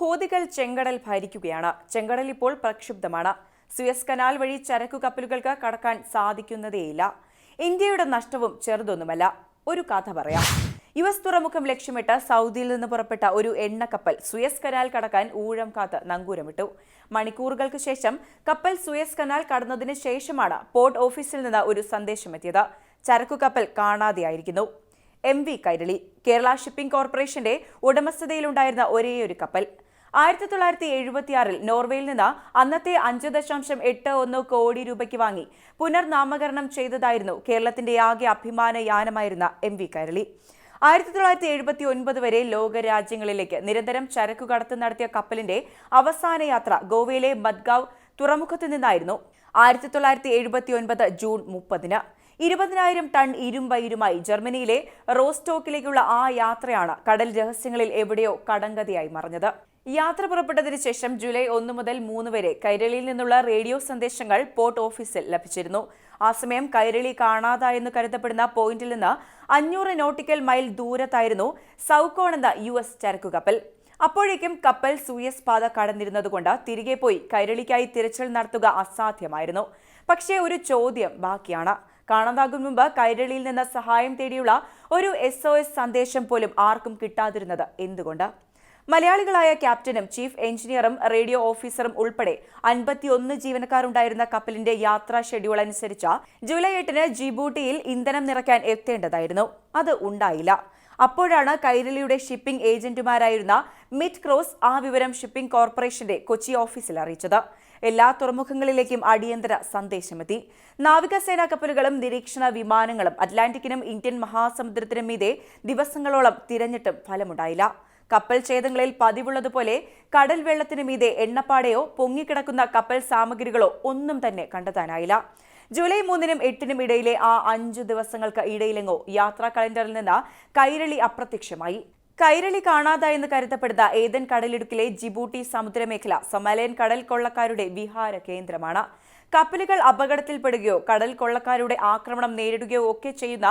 ഹൂതികൾ ചെങ്കടൽ ഭരിക്കുകയാണ്. ചെങ്കടൽ ഇപ്പോൾ പ്രക്ഷുബ്ധമാണ്. സുയസ് കനാൽ വഴി ചരക്കു കപ്പലുകൾക്ക് കടക്കാൻ സാധിക്കുന്നതേയില്ല. ഇന്ത്യയുടെ നഷ്ടവും ചെറുതൊന്നുമല്ല. ഒരു കഥ പറയാം. യു എസ് തുറമുഖം ലക്ഷ്യമിട്ട് സൗദിയിൽ നിന്ന് പുറപ്പെട്ട ഒരു എണ്ണക്കപ്പൽ സുയസ് കനാൽ കടക്കാൻ ഊഴം കാത്ത് നങ്കൂരമിട്ടു. മണിക്കൂറുകൾക്ക് ശേഷം കപ്പൽ സുയസ് കനാൽ കടന്നതിന് ശേഷമാണ് പോർട്ട് ഓഫീസിൽ നിന്ന് ഒരു സന്ദേശം എത്തിയത് ചരക്കു കപ്പൽ കാണാതെയായിരിക്കുന്നു. M V Kairali Kerala shipping കോർപ്പറേഷന്റെ ഉടമസ്ഥതയിലുണ്ടായിരുന്ന ഒരേയൊരു കപ്പൽ. ആയിരത്തി തൊള്ളായിരത്തി എഴുപത്തിയാറിൽ നോർവേയിൽ നിന്ന് അന്നത്തെ അഞ്ച് ദശാംശം എട്ട് ഒന്ന് കോടി രൂപയ്ക്ക് വാങ്ങി പുനർനാമകരണം ചെയ്തതായിരുന്നു കേരളത്തിന്റെ ആകെ അഭിമാന യാനമായിരുന്ന എം വി കൈരളി. ആയിരത്തി തൊള്ളായിരത്തി എഴുപത്തി ഒൻപത് വരെ ലോക രാജ്യങ്ങളിലേക്ക് നിരന്തരം ചരക്കു കടത്ത് നടത്തിയ കപ്പലിന്റെ അവസാന യാത്ര ഗോവയിലെ മദ്ഗാവ് തുറമുഖത്ത് നിന്നായിരുന്നു ആയിരത്തി തൊള്ളായിരത്തി എഴുപത്തി ഒൻപത് ജൂൺ മുപ്പതിന്. ഇരുപതിനായിരം ടൺ ഇരുമ്പയിരുമായി ജർമ്മനിയിലെ റോസ്റ്റോക്കിലേക്കുള്ള ആ യാത്രയാണ് കടൽ രഹസ്യങ്ങളിൽ എവിടെയോ കടങ്കഥയായി മറഞ്ഞത്. യാത്ര പുറപ്പെട്ടതിന് ശേഷം ജൂലൈ ഒന്ന് മുതൽ മൂന്ന് വരെ കൈരളിയിൽ നിന്നുള്ള റേഡിയോ സന്ദേശങ്ങൾ പോർട്ട് ഓഫീസിൽ ലഭിച്ചിരുന്നു. ആ സമയം കൈരളി കാണാതായെന്ന് കരുതപ്പെടുന്ന പോയിന്റിൽ നിന്ന് അഞ്ഞൂറ് നോട്ടിക്കൽ മൈൽ ദൂരത്തായിരുന്നു സൗക്കോൺ എന്ന യു എസ് ചരക്കു കപ്പൽ അപ്പോഴേക്കും കപ്പൽ സൂയസ് പാത കടന്നിരുന്നതുകൊണ്ട് തിരികെ പോയി കൈരളിക്കായി തിരച്ചിൽ നടത്തുക അസാധ്യമായിരുന്നു. പക്ഷേ ഒരു ചോദ്യം ബാക്കിയാണ്. കാണാതാകും മുമ്പ് കൈരളിയിൽ നിന്ന് സഹായം തേടിയുള്ള ഒരു എസ് സന്ദേശം പോലും ആർക്കും കിട്ടാതിരുന്നത് എന്തുകൊണ്ട്? മലയാളികളായ ക്യാപ്റ്റനും ചീഫ് എഞ്ചിനീയറും റേഡിയോ ഓഫീസറും ഉൾപ്പെടെ അൻപത്തിയൊന്ന് ജീവനക്കാരുണ്ടായിരുന്ന കപ്പലിന്റെ യാത്രാ ഷെഡ്യൂൾ അനുസരിച്ച ജൂലൈ എട്ടിന് ജിബൂട്ടിയിൽ ഇന്ധനം നിറയ്ക്കാൻ എത്തേണ്ടതായിരുന്നു. അത് ഉണ്ടായില്ല. അപ്പോഴാണ് കൈരളിയുടെ ഷിപ്പിംഗ് ഏജന്റുമാരായിരുന്ന മിറ്റ് ക്രോസ് ആ വിവരം ഷിപ്പിംഗ് കോർപ്പറേഷന്റെ കൊച്ചി ഓഫീസിൽ അറിയിച്ചത്. എല്ലാ തുറമുഖങ്ങളിലേക്കും അടിയന്തര സന്ദേശമെത്തി. നാവികസേനാ കപ്പലുകളും നിരീക്ഷണ വിമാനങ്ങളും അറ്റ്ലാന്റിക്കിനും ഇന്ത്യൻ മഹാസമുദ്രത്തിനും മീതെ ദിവസങ്ങളോളം തിരഞ്ഞിട്ടും ഫലമുണ്ടായില്ല. കപ്പൽ ഛേദങ്ങളിൽ പതിവുള്ളതുപോലെ കടൽ വെള്ളത്തിനു മീതെ എണ്ണപ്പാടയോ പൊങ്ങിക്കിടക്കുന്ന കപ്പൽ സാമഗ്രികളോ ഒന്നും തന്നെ കണ്ടെത്താനായില്ല. ജൂലൈ മൂന്നിനും എട്ടിനും ഇടയിലെ ആ അഞ്ചു ദിവസങ്ങൾക്ക് ഇടയിലെങ്ങോ യാത്രാ കലണ്ടറിൽ നിന്ന് കൈരളി അപ്രത്യക്ഷമായി. കൈരളി കാണാതായെന്ന് കരുതപ്പെടുന്ന ഏതൻ കടലിടുക്കിലെ ജിബൂട്ടി സമുദ്രമേഖല സൊമാലിയൻ കടൽ കൊള്ളക്കാരുടെ വിഹാര കേന്ദ്രമാണ്. കപ്പലുകൾ അപകടത്തിൽപ്പെടുകയോ കടൽ കൊള്ളക്കാരുടെ ആക്രമണം നേരിടുകയോ ഒക്കെ ചെയ്യുന്ന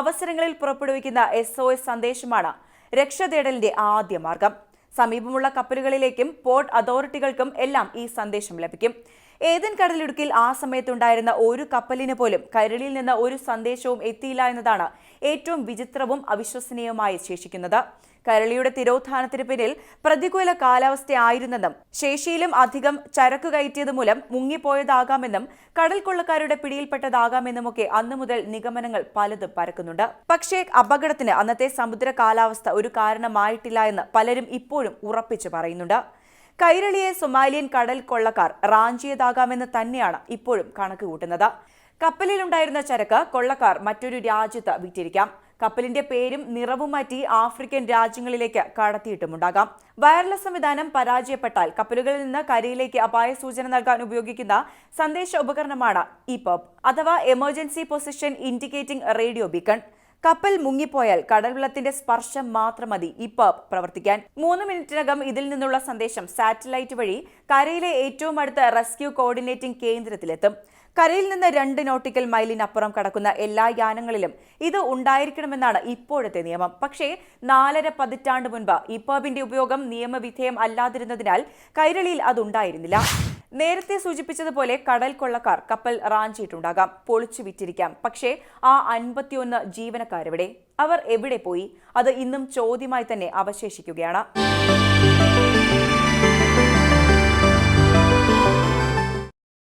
അവസരങ്ങളിൽ പുറപ്പെടുവിക്കുന്ന എസ് സന്ദേശമാണ് രക്ഷതേടലിന്റെ ആദ്യ മാർഗം. സമീപമുള്ള കപ്പലുകളിലേക്കും പോർട്ട് അതോറിറ്റികൾക്കും എല്ലാം ഈ സന്ദേശം ലഭിക്കും. ഏതൻ കടലിടുക്കിൽ ആ സമയത്തുണ്ടായിരുന്ന ഒരു കപ്പലിന് പോലും കരളിൽ നിന്ന് ഒരു സന്ദേശവും എത്തിയില്ല എന്നതാണ് ഏറ്റവും വിചിത്രവും അവിശ്വസനീയവുമായി ശേഷിക്കുന്നത്. കരളിയുടെ തിരോധാനത്തിന് പിന്നിൽ പ്രതികൂല കാലാവസ്ഥയായിരുന്നെന്നും ശേഷിയിലും അധികം ചരക്ക് കയറ്റിയത് മൂലം മുങ്ങിപ്പോയതാകാമെന്നും കടൽ കൊള്ളക്കാരുടെ പിടിയിൽപ്പെട്ടതാകാമെന്നുമൊക്കെ അന്നു മുതൽ നിഗമനങ്ങൾ പലതും പരക്കുന്നുണ്ട്. പക്ഷേ അപകടത്തിന് അന്നത്തെ സമുദ്ര കാലാവസ്ഥ ഒരു കാരണമായിട്ടില്ല എന്ന് പലരും ഇപ്പോഴും ഉറപ്പിച്ചു പറയുന്നുണ്ട്. കൈരളിയെ സൊമാലിയൻ കടൽ കൊള്ളക്കാർ റാഞ്ചിയതാകാമെന്ന് തന്നെയാണ് ഇപ്പോഴും കണക്ക് കൂട്ടുന്നത്. കപ്പലിലുണ്ടായിരുന്ന ചരക്ക് കൊള്ളക്കാർ മറ്റൊരു രാജ്യത്ത് വിറ്റിരിക്കാം. കപ്പലിന്റെ പേരും നിറവും മാറ്റി ആഫ്രിക്കൻ രാജ്യങ്ങളിലേക്ക് കടത്തിയിട്ടുമുണ്ടാകാം. വയർലെസ് സംവിധാനം പരാജയപ്പെട്ടാൽ കപ്പലുകളിൽ നിന്ന് കരയിലേക്ക് അപായ സൂചന നൽകാൻ ഉപയോഗിക്കുന്ന സന്ദേശ ഉപകരണമാണ് ഇ പബ് അഥവാ emergency position indicating radio beacon. കപ്പൽ മുങ്ങിപ്പോയാൽ കടൽവെള്ളത്തിന്റെ സ്പർശം മാത്രം മതി. പബ് പ്രവർത്തിക്കാൻ മൂന്ന് മിനിറ്റിനകം ഇതിൽ നിന്നുള്ള സന്ദേശം സാറ്റലൈറ്റ് വഴി കരയിലെ ഏറ്റവും അടുത്ത റെസ്ക്യൂ കോർഡിനേറ്റിംഗ് കേന്ദ്രത്തിലെത്തും. കരയിൽ നിന്ന് രണ്ട് നോട്ടിക്കൽ മൈലിനപ്പുറം കടക്കുന്ന എല്ലാ യാനങ്ങളിലും ഇത് ഉണ്ടായിരിക്കണമെന്നാണ് ഇപ്പോഴത്തെ നിയമം. പക്ഷേ നാലര പതിറ്റാണ്ട് മുൻപ് ഈ ഉപയോഗം നിയമവിധേയം അല്ലാതിരുന്നതിനാൽ കൈരളിയിൽ അതുണ്ടായിരുന്നില്ല നേരത്തെ സൂചിപ്പിച്ചതുപോലെ കടൽ കൊള്ളക്കാർ കപ്പൽ റാഞ്ചിയിട്ടുണ്ടാകാം പൊളിച്ചു വിറ്റിരിക്കാം. പക്ഷേ ആ അൻപത്തിയൊന്ന് ജീവനക്കാരെവിടെ. അവർ എവിടെ പോയി? അത് ഇന്നും ചോദ്യമായി തന്നെ അവശേഷിക്കുകയാണ്.